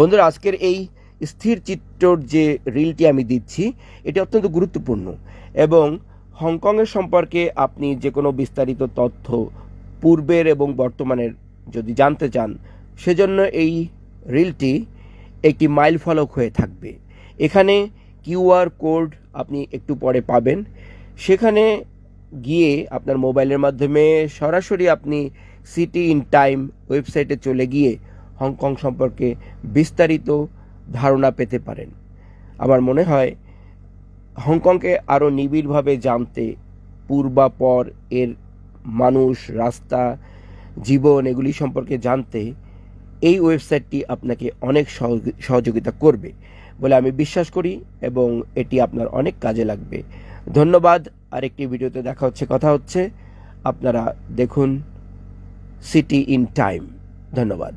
বন্ধুরা, আজকের এই স্থির চিত্রর যে রিলটি আমি দিচ্ছি, এটি অত্যন্ত গুরুত্বপূর্ণ এবং হংকংয়ের সম্পর্কে আপনি যে কোনো বিস্তারিত তথ্য পূর্বের এবং বর্তমানের যদি জানতে চান, সেজন্য এই রিলটি একটি মাইল ফলক হয়ে থাকবে। এখানে কিউআর কোড আপনি একটু পরে পাবেন। সেখানে গিয়ে আপনার মোবাইলের মাধ্যমে সরাসরি আপনি সিটি ইন টাইম ওয়েবসাইটে চলে গিয়ে হংকং সম্পর্কে বিস্তারিত ধারণা পেতে পারেন। আমার মনে হয়, হংকংকে আরও নিবিড়ভাবে জানতে পূর্বাপর এর মানুষ, রাস্তা, জীবন এগুলি সম্পর্কে জানতে এই ওয়েবসাইটটি আপনাকে অনেক সহযোগি- সহযোগিতা করবে বলে আমি বিশ্বাস করি এবং এটি আপনার অনেক কাজে লাগবে। ধন্যবাদ। আরেকটি ভিডিওতে দেখা হচ্ছে, কথা হচ্ছে। আপনারা দেখুন সিটি ইন টাইম। ধন্যবাদ।